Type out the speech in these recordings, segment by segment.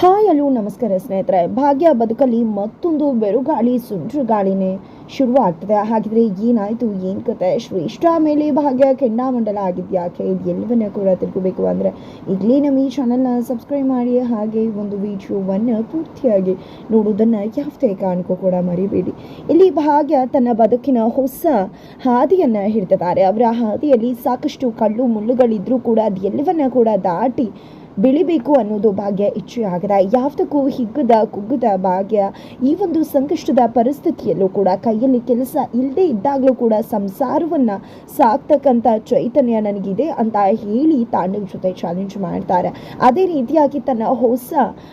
Hi ಅಲ್ಲೂ ನಮಸ್ಕಾರ ಸ್ನೇಹಿತರೆ. ಭಾಗ್ಯ ಬದುಕಲ್ಲಿ ಮತ್ತೊಂದು ಬೆರುಗಾಳಿ ಸುಂಟ್ರು ಗಾಳಿನೇ ಶುರು ಆಗ್ತದೆ ಹಾಗಿದ್ರೆ ಏನಾಯ್ತು, ಏನ್ ಕತೆ? ಶ್ರೇಷ್ಠ ಮೇಲೆ ಭಾಗ್ಯ ಕೆಂಡಾಮಂಡಲ ಆಗಿದ್ಯಾಕೆ ಇದು ಎಲ್ಲವನ್ನ ಕೂಡ ತಿಳ್ಕೋಬೇಕು ಅಂದ್ರೆ ಈಗಲೇ ನಮ್ಮ ಈ ಚಾನಲ್ನ ಸಬ್ಸ್ಕ್ರೈಬ್ ಮಾಡಿ, ಹಾಗೆ ಒಂದು ವಿಡಿಯೋವನ್ನು ಪೂರ್ತಿಯಾಗಿ ನೋಡುವುದನ್ನ ಯಾವ್ದೇ ಕಾರಣಕ್ಕೂ ಕೂಡ ಮರಿಬೇಡಿ. ಇಲ್ಲಿ ಭಾಗ್ಯ ತನ್ನ ಬದುಕಿನ ಹೊಸ ಹಾದಿಯನ್ನು ಹಿಡ್ತಿದ್ದಾರೆ ಅವರ ಹಾದಿಯಲ್ಲಿ ಸಾಕಷ್ಟು ಕಳ್ಳು ಮುಳ್ಳುಗಳಿದ್ರೂ ಕೂಡ ಅದೆಲ್ಲವನ್ನ ಕೂಡ ದಾಟಿ ಬೆಳಿಬೇಕು ಅನ್ನೋದು ಭಾಗ್ಯ ಇಚ್ಛೆ ಆಗದ. ಯಾವುದಕ್ಕೂ ಹಿಗ್ಗದ ಕುಗ್ಗದ ಭಾಗ್ಯ ಈ ಒಂದು ಸಂಕಷ್ಟದ ಪರಿಸ್ಥಿತಿಯಲ್ಲೂ ಕೂಡ ಕೈಯಲ್ಲಿ ಕೆಲಸ ಇಲ್ಲದೆ ಇದ್ದಾಗಲೂ ಕೂಡ ಸಂಸಾರವನ್ನು ಸಾಕ್ತಕ್ಕಂಥ ಚೈತನ್ಯ ನನಗಿದೆ ಅಂತ ಹೇಳಿ ತಾಂಡವ ಜೊತೆ ಚಾಲೆಂಜ್ ಮಾಡ್ತಾರೆ. ಅದೇ ರೀತಿಯಾಗಿ ತನ್ನ ಹೊಸ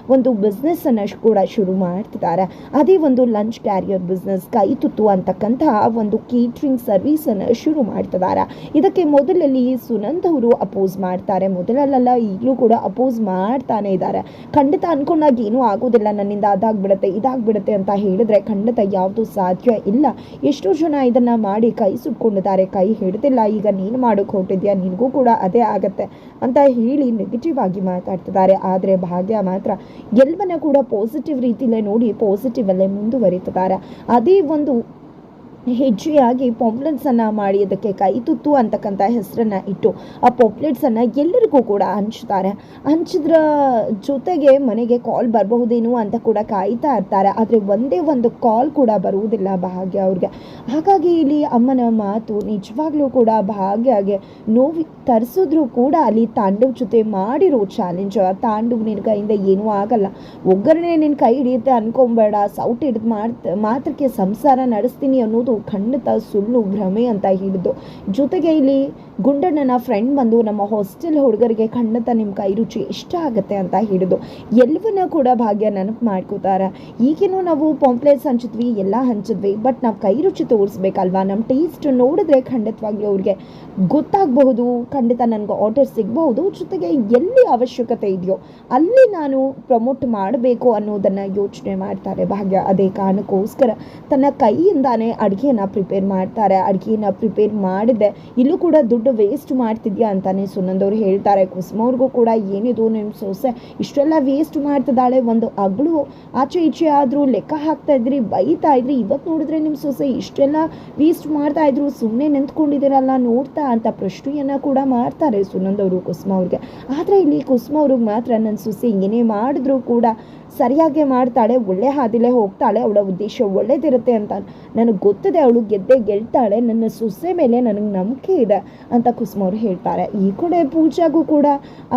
ಒಂದು ಬಿಸ್ನೆಸ್ಸನ್ನು ಕೂಡ ಶುರು ಮಾಡ್ತಿದ್ದಾರೆ. ಅದೇ ಒಂದು ಲಂಚ್ ಕ್ಯಾರಿಯರ್ ಬಿಸ್ನೆಸ್ ಕೈ ತುತ್ತು ಅಂತಕ್ಕಂತಹ ಒಂದು ಕೇಟ್ರಿಂಗ್ ಸರ್ವಿಸನ್ನು ಶುರು ಮಾಡ್ತಿದ್ದಾರೆ. ಇದಕ್ಕೆ ಮೊದಲಲ್ಲಿ ಸುನಂದ್ ಅವರು ಅಪೋಸ್ ಮಾಡ್ತಾರೆ. ಮೊದಲಲ್ಲೆಲ್ಲ ಈಗಲೂ ಕೂಡ ಅಪೋಸ್ ಮಾಡ್ತಾನೆ ಇದ್ದಾರೆ. ಖಂಡಿತ ಅನ್ಕೊಂಡಾಗ ಏನೂ ಆಗೋದಿಲ್ಲ, ನನ್ನಿಂದ ಅದಾಗ್ಬಿಡುತ್ತೆ, ಇದಾಗ್ಬಿಡುತ್ತೆ ಅಂತ ಹೇಳಿದ್ರೆ ಖಂಡಿತ ಯಾವುದು ಸಾಧ್ಯ ಇಲ್ಲ. ಎಷ್ಟೋ ಜನ ಇದನ್ನ ಮಾಡಿ ಕೈ ಸುಟ್ಕೊಂಡಿದ್ದಾರೆ. ಕೈ ಹಿಡ್ದಿಲ್ಲ. ಈಗ ನೀನು ಮಾಡೋಕೆ ಹೊರಟಿದ್ಯಾ? ನಿನಗೂ ಕೂಡ ಅದೇ ಆಗತ್ತೆ ಅಂತ ಹೇಳಿ ನೆಗೆಟಿವ್ ಆಗಿ ಮಾತಾಡ್ತಿದ್ದಾರೆ. ಆದರೆ ಭಾಗ್ಯ ಮಾತ್ರ ಎಲ್ಲವನ್ನ ಕೂಡ ಪಾಸಿಟಿವ್ ರೀತಿಯಲ್ಲೇ ನೋಡಿ ಪಾಸಿಟಿವ್ ಅಲ್ಲೇ ಮುಂದುವರಿತಿದ್ದಾರೆ. ಅದೇ ಒಂದು ಹೆಜ್ಜೆಯಾಗಿ ಪಾಂಪ್ಲೆಟ್ಸನ್ನು ಮಾಡಿ ಅದಕ್ಕೆ ಕೈ ತುತ್ತು ಅಂತಕ್ಕಂಥ ಹೆಸರನ್ನು ಇಟ್ಟು ಆ ಪಾಂಪ್ಲೆಟ್ಸನ್ನು ಎಲ್ಲರಿಗೂ ಕೂಡ ಹಂಚ್ತಾರೆ. ಹಂಚಿದ್ರ ಜೊತೆಗೆ ಮನೆಗೆ ಕಾಲ್ ಬರಬಹುದೇನೋ ಅಂತ ಕೂಡ ಕಾಯ್ತಾ ಇರ್ತಾರೆ. ಆದರೆ ಒಂದೇ ಒಂದು ಕಾಲ್ ಕೂಡ ಬರುವುದಿಲ್ಲ ಭಾಗ್ಯ ಅವ್ರಿಗೆ. ಹಾಗಾಗಿ ಇಲ್ಲಿ ಅಮ್ಮನ ಮಾತು ನಿಜವಾಗ್ಲೂ ಕೂಡ ಭಾಗ್ಯಗೆ ನೋವು ತರಿಸಿದ್ರು ಕೂಡ ಅಲ್ಲಿ ತಾಂಡವ್ ಜೊತೆ ಮಾಡಿರೋ ಚಾಲೆಂಜ್ ತಾಂಡವ್ ನಿನ್ನ ಕೈಯಿಂದ ಏನೂ ಆಗಲ್ಲ. ಒಗ್ಗರಣೆ ನಿನ್ನ ಕೈ ಹಿಡಿಯುತ್ತೆ ಅನ್ಕೊಂಬೇಡ. ಸೌಟ್ ಹಿಡಿದು ಮಾಡ್, ಮಾತ್ರಕ್ಕೆ ಸಂಸಾರ ನಡೆಸ್ತೀನಿ ಅನ್ನೋದು ಖಂಡಿತ ಸುಳ್ಳು ಭ್ರಮೆ ಅಂತ ಹೇಳಿದ್ದು. ಜೊತೆಗೆ ಇಲ್ಲಿ ಗುಂಡಣ್ಣನ ಫ್ರೆಂಡ್ ಬಂದು ನಮ್ಮ ಹಾಸ್ಟೆಲ್ ಹುಡುಗರಿಗೆ ಖಂಡಿತ ನಿಮ್ಮ ಕೈ ರುಚಿ ಇಷ್ಟ ಆಗುತ್ತೆ ಅಂತ ಹೇಳಿದ್ದು. ಎಲ್ಲವನ್ನ ಕೂಡ ಭಾಗ್ಯ ನೆನಪು ಮಾಡ್ಕೋತಾರೆ. ಈಗೇನೋ ನಾವು ಪಾಂಪ್ಲೆಟ್ಸ್ ಹಂಚಿದ್ವಿ, ಎಲ್ಲ ಹಂಚಿದ್ವಿ ಬಟ್ ನಾವು ಕೈ ರುಚಿ ತೋರಿಸ್ಬೇಕಲ್ವಾ? ನಮ್ಮ ಟೇಸ್ಟ್ ನೋಡಿದ್ರೆ ಖಂಡಿತವಾಗಿ ಅವ್ರಿಗೆ ಗೊತ್ತಾಗಬಹುದು, ಖಂಡಿತ ನನಗೆ ಆರ್ಡರ್ ಸಿಗಬಹುದು. ಜೊತೆಗೆ ಎಲ್ಲಿ ಅವಶ್ಯಕತೆ ಇದೆಯೋ, ಅಲ್ಲಿ ನಾನು ಪ್ರಮೋಟ್ ಮಾಡಬೇಕು ಅನ್ನೋದನ್ನು ಯೋಚನೆ ಮಾಡ್ತಾರೆ ಭಾಗ್ಯ. ಅದೇ ಕಾರಣಕ್ಕೋಸ್ಕರ ತನ್ನ ಕೈಯಿಂದಾನೇ ಅಡುಗೆಯನ್ನು ಪ್ರಿಪೇರ್ ಮಾಡ್ತಾರೆ ಅಡುಗೆಯನ್ನು ಪ್ರಿಪೇರ್ ಮಾಡಿದೆ. ಇಲ್ಲೂ ಕೂಡ ದುಡ್ಡು ವೇಸ್ಟ್ ಮಾಡ್ತಿದ್ಯಾ ಅಂತಾನೆ ಸುನಂದವ್ರು ಹೇಳ್ತಾರೆ. ಕುಸುಮವ್ರಿಗೂ ಕೂಡ ಏನಿದು ನಿಮ್ಮ ಸೊಸೆ? ಇಷ್ಟೆಲ್ಲ ವೇಸ್ಟ್ ಮಾಡ್ತಿದ್ದಾಳೆ. ಒಂದು ಅಗಳು ಆಚೆ ಈಚೆ ಆದರೂ ಲೆಕ್ಕ ಹಾಕ್ತಾ ಇದ್ರಿ, ಬೈತಾ ಇದ್ರಿ. ಇವತ್ತು ನೋಡಿದ್ರೆ ನಿಮ್ಮ ಸೊಸೆ ಇಷ್ಟೆಲ್ಲ ವೇಸ್ಟ್ ಮಾಡ್ತಾ ಇದ್ರು. ಸುಮ್ಮನೆ ನಿಂತ್ಕೊಂಡಿದ್ದೀರಲ್ಲ, ನೋಡ್ತಾ ಅಂತ ಪ್ರಶ್ನೆಯನ್ನು ಕೂಡ ಮಾಡ್ತಾರೆ ಸುನಂದವರು ಕುಸುಮ ಅವ್ರಿಗೆ ಆದರೆ ಇಲ್ಲಿ ಕುಸುಮ ಅವ್ರಿಗೆ ಮಾತ್ರ ನನ್ನ ಸೊಸೆ ಏನೇ ಮಾಡಿದ್ರು ಕೂಡ ಸರಿಯಾಗಿ ಮಾಡ್ತಾಳೆ, ಒಳ್ಳೆ ಹಾದಿಲೇ ಹೋಗ್ತಾಳೆ, ಅವಳ ಉದ್ದೇಶ ಒಳ್ಳೇದಿರುತ್ತೆ ಅಂತ ನನಗೆ ಗೊತ್ತಿದೆ ಅವಳು ಗೆದ್ದೆ ಗೆಲ್ತಾಳೆ, ನನ್ನ ಸೊಸೆ ಮೇಲೆ ನನಗೆ ನಂಬಿಕೆ ಇದೆ ಅಂತ ಕುಸುಮ ಅವ್ರು ಹೇಳ್ತಾರೆ. ಈ ಕಡೆ ಪೂಜಾಗೂ ಕೂಡ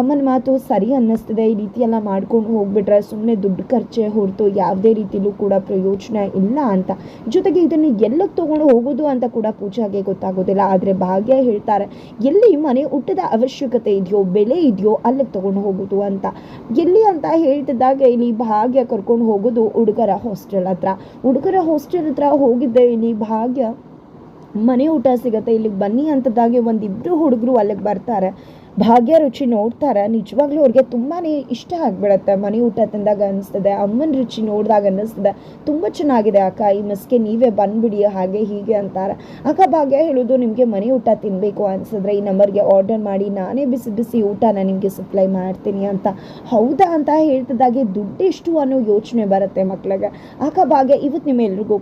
ಅಮ್ಮನ ಮಾತು ಸರಿ ಅನ್ನಿಸ್ತಿದೆ. ಈ ರೀತಿ ಮಾಡ್ಕೊಂಡು ಹೋಗ್ಬಿಟ್ರೆ ಸುಮ್ಮನೆ ದುಡ್ಡು ಖರ್ಚೆ ಹೊರತು ಯಾವುದೇ ರೀತಿಲೂ ಕೂಡ ಪ್ರಯೋಜನ ಇಲ್ಲ ಅಂತ. ಜೊತೆಗೆ ಇದನ್ನು ಎಲ್ಲಕ್ಕೆ ತೊಗೊಂಡು ಹೋಗೋದು ಅಂತ ಕೂಡ ಪೂಜಾಗೆ ಗೊತ್ತಾಗೋದಿಲ್ಲ. ಆದರೆ ಭಾಗ್ಯ ಹೇಳ್ತಾರೆ, ಎಲ್ಲಿ ಮನೆ ಊಟದ ಅವಶ್ಯಕತೆ ಇದೆಯೋ, ಬೆಲೆ ಇದೆಯೋ ಅಲ್ಲಿಗೆ ತೊಗೊಂಡು ಹೋಗೋದು ಅಂತ. ಎಲ್ಲಿ ಅಂತ ಹೇಳ್ತಿದ್ದಾಗ ಇಲ್ಲಿ ಭಾಗ್ಯ ಕರ್ಕೊಂಡು ಹೋಗೋದು ಹುಡುಗರ ಹಾಸ್ಟೆಲ್ ಹತ್ರ. ಹುಡುಗರ ಹಾಸ್ಟೆಲ್ ಹತ್ರ ಹೋಗಿದ್ದೆ, ಇಲ್ಲಿ ಭಾಗ್ಯ ಮನೆ ಊಟ ಸಿಗತ್ತೆ, ಇಲ್ಲಿಗೆ ಬನ್ನಿ ಅಂತದಾಗೆ ಒಂದಿಬ್ಬರು ಹುಡುಗರು ಅಲ್ಲಿಗೆ ಬರ್ತಾರೆ. ಭಾಗ್ಯ ರುಚಿ ನೋಡ್ತಾರೆ, ನಿಜವಾಗ್ಲೂ ಅವ್ರಿಗೆ ತುಂಬಾ ಇಷ್ಟ ಆಗಿಬಿಡತ್ತೆ. ಮನೆ ಊಟ ತಿಂದಾಗ ಅನ್ನಿಸ್ತದೆ ಅಮ್ಮನ ರುಚಿ ನೋಡಿದಾಗ ಅನ್ನಿಸ್ತದೆ ತುಂಬ ಚೆನ್ನಾಗಿದೆ ಅಕ್ಕ, ಈ ಮಿಸ್ಗೆ ನೀವೇ ಬಂದ್ಬಿಡಿ, ಹಾಗೆ ಹೀಗೆ ಅಂತಾರೆ. ಅಕ್ಕ ಭಾಗ್ಯ ಹೇಳೋದು, ನಿಮಗೆ ಮನೆ ಊಟ ತಿನ್ನಬೇಕು ಅನ್ಸಿದ್ರೆ ಈ ನಂಬರ್ಗೆ ಆರ್ಡರ್ ಮಾಡಿ, ನಾನೇ ಬಿಸಿ ಬಿಸಿ ಊಟನ ನಿಮಗೆ ಸಪ್ಲೈ ಮಾಡ್ತೀನಿ ಅಂತ. ಹೌದಾ ಅಂತ ಹೇಳ್ತಿದ್ದಾಗೆ ದುಡ್ಡೆಷ್ಟು ಅನ್ನೋ ಯೋಚನೆ ಬರುತ್ತೆ ಮಕ್ಕಳಿಗೆ ಅಕ್ಕ ಭಾಗ್ಯ ಇವತ್ತು ನಿಮ್ಮೆಲ್ರಿಗೂ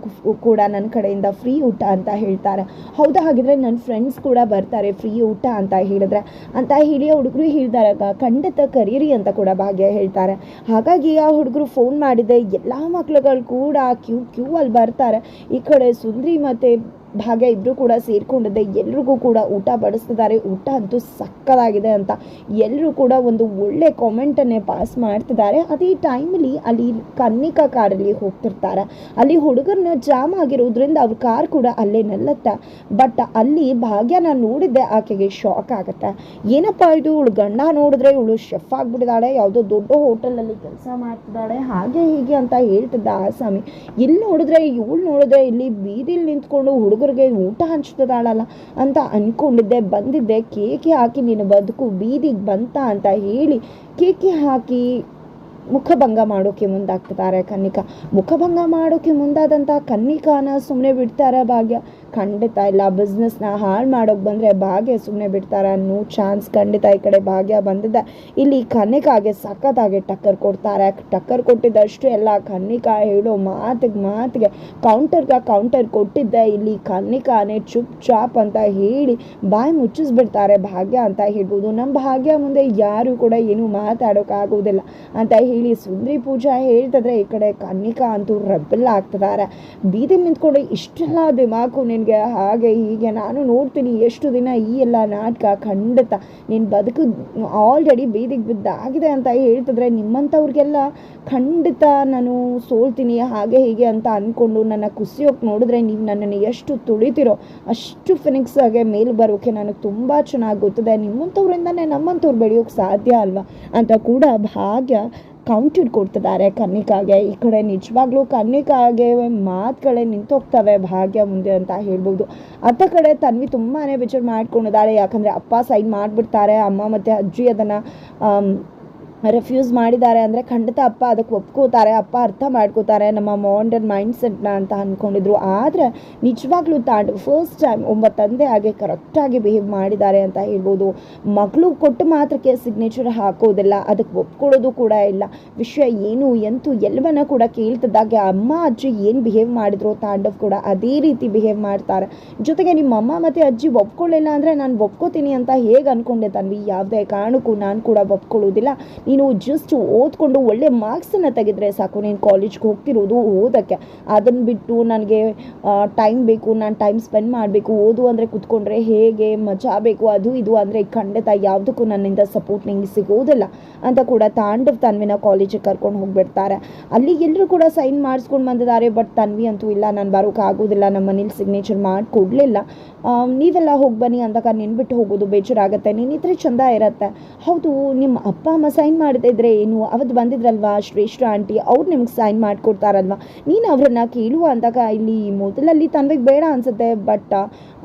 ಕೂಡ ನನ್ನ ಕಡೆಯಿಂದ ಫ್ರೀ ಊಟ ಅಂತ ಹೇಳ್ತಾರೆ. ಹೌದಾ ಹಾಗಿದ್ರೆ ನನ್ನ ಫ್ರೆಂಡ್ಸ್ ಕೂಡ ಬರ್ತಾರೆ ಫ್ರೀ ಊಟ ಅಂತ ಹೇಳಿದ್ರೆ. ಅಂತ ಆ ಹುಡುಗರು ಅಕ್ಕ ಖಂಡಿತ ಕರೀರಿ ಅಂತ ಕೂಡ ಭಾಗ್ಯ ಹೇಳ್ತಾರೆ. ಹಾಗಾಗಿ ಆ ಹುಡುಗರು ಫೋನ್ ಮಾಡಿದೆ. ಎಲ್ಲ ಮಕ್ಳುಗಳು ಕೂಡ ಕ್ಯೂ ಕ್ಯೂ ಅಲ್ಲಿ ಬರ್ತಾರೆ. ಈ ಕಡೆ ಸುಂದ್ರಿ ಮತ್ತು ಭಾಗ್ಯ ಇಬ್ಬರು ಕೂಡ ಸೇರಿಕೊಂಡಿದ್ದೆ. ಎಲ್ರಿಗೂ ಕೂಡ ಊಟ ಬಡಿಸ್ತಿದ್ದಾರೆ. ಊಟ ಅಂತೂ ಸಕ್ಕದಾಗಿದೆ ಅಂತ ಎಲ್ಲರೂ ಕೂಡ ಒಂದು ಒಳ್ಳೆ ಕಾಮೆಂಟನ್ನೇ ಪಾಸ್ ಮಾಡ್ತಿದ್ದಾರೆ. ಅದೇ ಟೈಮಲ್ಲಿ ಅಲ್ಲಿ ಕನ್ನಿಕಾ ಕಾರಲ್ಲಿ ಹೋಗ್ತಿರ್ತಾರೆ. ಅಲ್ಲಿ ಹುಡುಗರನ್ನ ಜಾಮ್ ಆಗಿರೋದ್ರಿಂದ ಅವ್ರ ಕಾರ್ ಕೂಡ ಅಲ್ಲೇ ನಿಲ್ಲತ್ತೆ. ಬಟ್ ಅಲ್ಲಿ ಭಾಗ್ಯನ ನೋಡಿದ್ದೆ, ಆಕೆಗೆ ಶಾಕ್ ಆಗುತ್ತೆ. ಏನಪ್ಪ ಇದು? ಇವಳು ಗಂಡ ನೋಡಿದ್ರೆ ಇವಳು ಶೆಫ್ ಆಗಿಬಿಟ್ಟಿದ್ದಾಳೆ, ಯಾವುದೋ ದೊಡ್ಡ ಹೋಟೆಲಲ್ಲಿ ಕೆಲಸ ಮಾಡ್ತಿದ್ದಾಳೆ, ಹಾಗೆ ಹೀಗೆ ಅಂತ ಹೇಳ್ತಿದ್ದ ಆಸಾಮಿ ಇಲ್ಲಿ ನೋಡಿದ್ರೆ, ಇವಳು ನೋಡಿದ್ರೆ ಇಲ್ಲಿ ಬೀದಿಲಿ ನಿಂತ್ಕೊಂಡು ಹುಡುಗರಿಗೆ ಊಟ ಹಂಚ್ತದಾಳಲ್ಲ ಅಂತ ಅನ್ಕೊಂಡಿದ್ದೆ. ಬಂದಿದ್ದೆ, ಕೇಕೆ ಹಾಕಿ ನಿನ್ನ ಬದುಕು, ಬೀದಿಗೆ ಬಂತ ಅಂತ ಹೇಳಿ ಕೇಕೆ ಹಾಕಿ ಮುಖಭಂಗ ಮಾಡೋಕೆ ಮುಂದಾಗ್ತಿದ್ದಾರೆ ಕನ್ನಿಕಾ. ಮುಖಭಂಗ ಮಾಡೋಕೆ ಮುಂದಾದಂಥ ಕನ್ನಿಕಾನ ಸುಮ್ಮನೆ ಬಿಡ್ತಾರೆ ಭಾಗ್ಯ? ಖಂಡಿತ ಇಲ್ಲ ಬಿಸ್ನೆಸ್ನ ಹಾಳು ಮಾಡೋಕೆ ಬಂದರೆ ಭಾಗ್ಯ ಸುಮ್ಮನೆ ಬಿಡ್ತಾರೆ ನೋ ಚಾನ್ಸ್ ಖಂಡಿತ ಈ ಕಡೆ ಭಾಗ್ಯ ಬಂದಿದೆ. ಇಲ್ಲಿ ಕನ್ನಿಕಾಗೆ ಸಖತ್ತಾಗಿ ಟಕ್ಕರ್ ಕೊಡ್ತಾರೆ. ಟಕ್ಕರ್ ಕೊಟ್ಟಿದ್ದಷ್ಟು ಎಲ್ಲ ಕನ್ನಿಕಾ ಹೇಳೋ ಮಾತಿಗೆ ಮಾತಿಗೆ ಕೌಂಟರ್ಗೆ ಕೌಂಟರ್ ಕೊಟ್ಟಿದ್ದೆ. ಇಲ್ಲಿ ಕನ್ನಿಕಾನೇ ಚುಪ್ ಚಾಪ್ ಅಂತ ಹೇಳಿ ಬಾಯಿ ಮುಚ್ಚಿಸ್ಬಿಡ್ತಾರೆ ಭಾಗ್ಯ ಅಂತ ಹೇಳ್ಬೋದು. ನಮ್ಮ ಭಾಗ್ಯ ಮುಂದೆ ಯಾರು ಕೂಡ ಏನು ಮಾತಾಡೋಕ್ಕಾಗೋದಿಲ್ಲ ಅಂತ ಹೇಳಿ ಸುಂದ್ರಿ ಪೂಜಾ ಹೇಳ್ತಿದ್ರೆ ಈ ಕಡೆ ಕನ್ನಿಕಾ ಅಂತೂ ರಬ್ಬಲ್ ಆಗ್ತಿದ್ದಾರೆ. ಬೀದಿ ನಿಂತ್ಕೊಂಡು ಇಷ್ಟೆಲ್ಲ ದಿಮಾಕು ನಿನಗೆ ಹಾಗೆ, ಹೀಗೆ. ನಾನು ನೋಡ್ತೀನಿ ಎಷ್ಟು ದಿನ ಈ ಎಲ್ಲ ನಾಟಕ ಖಂಡಿತ ನೀನು ಬದುಕು ಆಲ್ರೆಡಿ ಬೀದಿಗೆ ಬಿದ್ದಾಗಿದೆ ಅಂತ ಹೇಳ್ತಿದ್ರೆ ನಿಮ್ಮಂಥವ್ರಿಗೆಲ್ಲ ಖಂಡಿತ ನಾನು ಸೋಲ್ತೀನಿ, ಹಾಗೆ, ಹೀಗೆ ಅಂತ ಅಂದ್ಕೊಂಡು ನನ್ನ ಕುಸಿಯೋಕೆ ನೋಡಿದ್ರೆ ನೀವು ನನ್ನನ್ನು ಎಷ್ಟು ತುಳಿತಿರೋ, ಅಷ್ಟು ಫಿನಿಕ್ಸ್ ಆಗಿ ಮೇಲೆ ಬರೋಕ್ಕೆ ನನಗೆ ತುಂಬ ಚೆನ್ನಾಗಿ ಗೊತ್ತಿದೆ. ನಿಮ್ಮಂಥವ್ರಿಂದನೇ ನಮ್ಮಂಥವ್ರು ಬೆಳೆಯೋಕ್ಕೆ ಸಾಧ್ಯ ಅಲ್ವಾ? ಅಂತ ಕೂಡ ಭಾಗ್ಯ ಕೌಂಟರ್ ಕೊಡ್ತಿದ್ದಾರೆ. ಕನ್ನಿಕಾಗೆ ಈ ಕಡೆ ನಿಜವಾಗ್ಲೂ ಕನ್ನಿಕಾಗೆ ಮಾತುಗಳೇ ನಿಂತೋಗ್ತವೆ, ಭಾಗ್ಯ ಮುಂದೆ ಅಂತ ಹೇಳ್ಬೋದು. ಅತ್ತ ಕಡೆ ತನ್ವಿ ತುಂಬಾ ವಿಚಾರ ಮಾಡ್ಕೊಂಡಿದ್ದಾಳೆ. ಯಾಕಂದರೆ ಅಪ್ಪ ಸೈನ್ ಮಾಡಿಬಿಡ್ತಾರೆ, ಅಮ್ಮ ಮತ್ತು ಅಜ್ಜಿ ಅದನ್ನು ರೆಫ್ಯೂಸ್ ಮಾಡಿದ್ದಾರೆ ಅಂದರೆ ಖಂಡಿತ ಅಪ್ಪ ಅದಕ್ಕೆ ಒಪ್ಕೋತಾರೆ, ಅಪ್ಪ ಅರ್ಥ ಮಾಡ್ಕೋತಾರೆ, ನಮ್ಮ ಮಾಡರ್ನ್ ಮೈಂಡ್ ಸೆಟ್ನ ಅಂತ ಅಂದ್ಕೊಂಡಿದ್ರು ಆದರೆ ನಿಜವಾಗ್ಲೂ ತಾಂಡ್ ಫಸ್ಟ್ ಟೈಮ್ ಒಬ್ಬ ತಂದೆ ಹಾಗೆ ಕರೆಕ್ಟಾಗಿ ಬಿಹೇವ್ ಮಾಡಿದ್ದಾರೆ ಅಂತ ಹೇಳ್ಬೋದು. ಮಗಳು ಕೊಟ್ಟು ಮಾತ್ರಕ್ಕೆ ಸಿಗ್ನೇಚರ್ ಹಾಕೋದಿಲ್ಲ, ಅದಕ್ಕೆ ಒಪ್ಕೊಳ್ಳೋದು ಕೂಡ ಇಲ್ಲ. ವಿಷಯ ಏನು ಎಂತೂ ಎಲ್ಲವನ್ನ ಕೂಡ ಕೇಳ್ತಿದ್ದಾಗೆ ಅಮ್ಮ, ಅಜ್ಜಿ ಏನು ಬಿಹೇವ್ ಮಾಡಿದ್ರು ತಾಂಡವ್ ಕೂಡ ಅದೇ ರೀತಿ ಬಿಹೇವ್ ಮಾಡ್ತಾರೆ. ಜೊತೆಗೆ ನಿಮ್ಮ ಅಮ್ಮ ಮತ್ತು ಅಜ್ಜಿ ಒಪ್ಕೊಳ್ಳಿಲ್ಲ ಅಂದರೆ ನಾನು ಒಪ್ಕೋತೀನಿ ಅಂತ ಹೇಗೆ ಅಂದ್ಕೊಂಡೆ ತನ್ವಿ? ಯಾವುದೇ ಕಾರಣಕ್ಕೂ ನಾನು ಕೂಡ ಒಪ್ಕೊಳ್ಳೋದಿಲ್ಲ ನೀನು ಜಸ್ಟ್ ಓದ್ಕೊಂಡು ಒಳ್ಳೆ ಮಾರ್ಕ್ಸನ್ನು ತೆಗೆದ್ರೆ ಸಾಕು. ನೀನು ಕಾಲೇಜ್ಗೆ ಹೋಗ್ತಿರೋದು ಓದೋಕ್ಕೆ. ಅದನ್ನು ಬಿಟ್ಟು ನನಗೆ ಟೈಮ್ ಬೇಕು, ನಾನು ಟೈಮ್ ಸ್ಪೆಂಡ್ ಮಾಡಬೇಕು. ಓದು ಅಂದರೆ ಕುತ್ಕೊಂಡ್ರೆ ಹೇಗೆ, ಮಜಾ ಬೇಕು, ಅದು ಇದು ಅಂದರೆ ಖಂಡಿತ ಯಾವುದಕ್ಕೂ ನನ್ನಿಂದ ಸಪೋರ್ಟ್ ನಿಂಗೆ ಸಿಗೋದಿಲ್ಲ ಅಂತ ಕೂಡ ತಾಂಡವ್ ತನ್ವಿನ ಕಾಲೇಜಿಗೆ ಕರ್ಕೊಂಡು ಹೋಗಿಬಿಡ್ತಾರೆ. ಅಲ್ಲಿ ಎಲ್ಲರೂ ಕೂಡ ಸೈನ್ ಮಾಡಿಸ್ಕೊಂಡು ಬಂದಿದ್ದಾರೆ ಬಟ್ ತನ್ವಿ ಅಂತೂ ಇಲ್ಲ. ನಾನು ಬರೋಕ್ಕಾಗೋದಿಲ್ಲ ನಮ್ಮ ಮನೇಲಿ ಸಿಗ್ನೇಚರ್ ಮಾಡಿಕೊಡ್ಲಿಲ್ಲ. ನೀವೆಲ್ಲ ಹೋಗಿ ಬನ್ನಿ ಅಂದಾಗ ನೆನ್ಬಿಟ್ಟು ಹೋಗೋದು ಬೇಜಾರಾಗುತ್ತೆ. ನೀನಿದ್ರೆ ಚಂದ ಇರತ್ತೆ. ಹೌದು, ನಿಮ್ಮ ಅಪ್ಪ ಅಮ್ಮ ಸೈನ್ ಮಾಡ್ತಿದ್ರೆ ಏನು? ಅವತ್ತು ಬಂದಿದ್ರಲ್ವಾ? ಶ್ರೇಷ್ಠ ಆಂಟಿ, ಅವ್ರು ನಿಮ್ಗೆ ಸೈನ್ ಮಾಡಿಕೊಡ್ತಾರಲ್ವಾ? ನೀನು ಅವರನ್ನ ಕೇಳುವ ಅಂದಾಗ ಇಲ್ಲಿ ಮೊದಲಲ್ಲಿ ತನಗೆ ಬೇಡ ಅನಿಸುತ್ತೆ ಬಟ್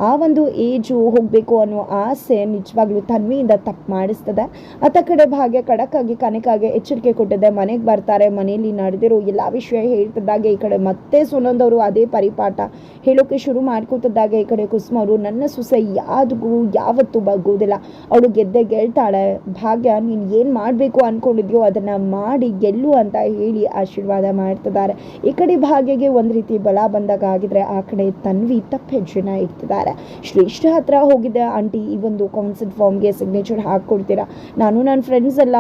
ಆ ಒಂದು ಏಜು ಹೋಗಬೇಕು ಅನ್ನೋ ಆಸೆ ನಿಜವಾಗ್ಲೂ ತನ್ವಿಯಿಂದ ತಪ್ಪು ಮಾಡಿಸ್ತದೆ. ಅತ್ತ ಕಡೆ ಭಾಗ್ಯ ಖಡಕ್ಕಾಗಿ ಕನಕಾಗೆ ಎಚ್ಚರಿಕೆ ಕೊಟ್ಟಿದೆ. ಮನೆಗೆ ಬರ್ತಾರೆ, ಮನೆಯಲ್ಲಿ ನಡೆದಿರೋ ಎಲ್ಲ ವಿಷಯ ಹೇಳ್ತಿದ್ದಾಗೆ ಈ ಕಡೆ ಮತ್ತೆ ಸುನಂದವರು ಅದೇ ಪರಿಪಾಠ ಹೇಳೋಕೆ ಶುರು ಮಾಡ್ಕೊತಿದ್ದಾಗೆ ಈ ಕಡೆ ಕುಸುಮ ಅವರು. ನನ್ನ ಸೊಸೆ ಯಾವ್ದಿಗೂ ಯಾವತ್ತೂ ಬಗ್ಗೋದಿಲ್ಲ ಅವಳು ಗೆದ್ದೆ ಗೆಲ್ತಾಳೆ. ಭಾಗ್ಯ, ನೀನು ಏನು ಮಾಡಬೇಕು ಅಂದ್ಕೊಂಡಿದ್ಯೋ ಅದನ್ನು ಮಾಡಿ ಗೆಲ್ಲು ಅಂತ ಹೇಳಿ ಆಶೀರ್ವಾದ ಮಾಡ್ತಿದ್ದಾರೆ. ಈ ಕಡೆ ಭಾಗ್ಯಗೆ ಒಂದು ರೀತಿ ಬಲ ಬಂದಾಗ ಆಗಿದ್ರೆ ಆ ಕಡೆ ತನ್ವಿ ತಪ್ಪು ಹೆಜ್ಜೆನ ಇಡ್ತಿದ್ದಾರೆ. ಶ್ರೇಷ್ಠ ಹತ್ರ ಹೋಗಿದ್ದೆ ಆಂಟಿ, ಈ ಒಂದು ಕೌನ್ಸಿಲ್ ಫಾರ್ಮ್ಗೆ ಸಿಗ್ನೇಚರ್ ಹಾಕ್ಕೊಡ್ತೀರಾ? ನಾನು ನನ್ನ ಫ್ರೆಂಡ್ಸ್ ಎಲ್ಲ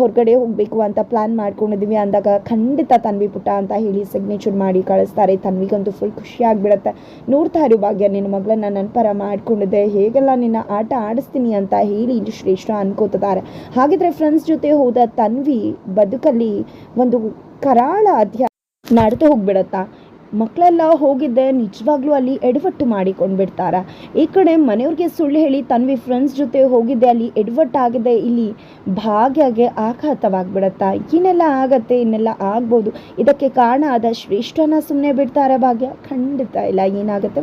ಹೊರಗಡೆ ಹೋಗಬೇಕು ಅಂತ ಪ್ಲ್ಯಾನ್ ಮಾಡ್ಕೊಂಡಿದ್ದೀವಿ ಅಂದಾಗ ಖಂಡಿತ ತನ್ವಿ ಪುಟ್ಟ ಅಂತ ಹೇಳಿ ಸಿಗ್ನೇಚರ್ ಮಾಡಿ ಕಳಿಸ್ತಾರೆ. ತನ್ವಿಗಂತೂ ಫುಲ್ ಖುಷಿ ಆಗಿಬಿಡುತ್ತೆ. ನೋಡ್ತಾ ಭಾಗ್ಯ, ನಿನ್ನ ಮಗಳನ್ನ ನನ್ನ ಪರ ಮಾಡ್ಕೊಂಡಿದ್ದೆ. ಹೇಗೆಲ್ಲ ನಿನ್ನ ಆಟ ಆಡಿಸ್ತೀನಿ ಅಂತ ಹೇಳಿ ಇದು ಶ್ರೇಷ್ಠ ಅನ್ಕೋತಿದ್ದಾರೆ ಹಾಗಿದ್ರೆ ಫ್ರೆಂಡ್ಸ್ ಜೊತೆ ಹೋದ ತನ್ವಿ ಬದುಕಲ್ಲಿ ಒಂದು ಕರಾಳ ಅಧ್ಯಾಯ ನಡೆದು ಹೋಗ್ಬಿಡತ್ತಾ? ಮಕ್ಕಳೆಲ್ಲ ಹೋಗಿದ್ದೆ, ನಿಜವಾಗ್ಲೂ ಅಲ್ಲಿ ಎಡವಟ್ಟು ಮಾಡಿಕೊಂಡು ಬಿಡ್ತಾರೆ ಈ ಕಡೆ ಮನೆಯವ್ರಿಗೆ ಸುಳ್ಳು ಹೇಳಿ ತನ್ವಿ ಫ್ರೆಂಡ್ಸ್ ಜೊತೆ ಹೋಗಿದ್ದೆ, ಅಲ್ಲಿ ಎಡವಟ್ಟು ಆಗಿದೆ, ಇಲ್ಲಿ ಭಾಗ್ಯಗೆ ಆಘಾತವಾಗ್ಬಿಡತ್ತಾ. ಇನ್ನೆಲ್ಲ ಆಗತ್ತೆ, ಇನ್ನೆಲ್ಲ ಆಗ್ಬೋದು. ಇದಕ್ಕೆ ಕಾರಣ ಆದ ಶ್ರೇಷ್ಠನ ಸುಮ್ಮನೆ ಬಿಡ್ತಾರೆ ಭಾಗ್ಯ. ಖಂಡಿತ ಇಲ್ಲ, ಏನಾಗುತ್ತೆ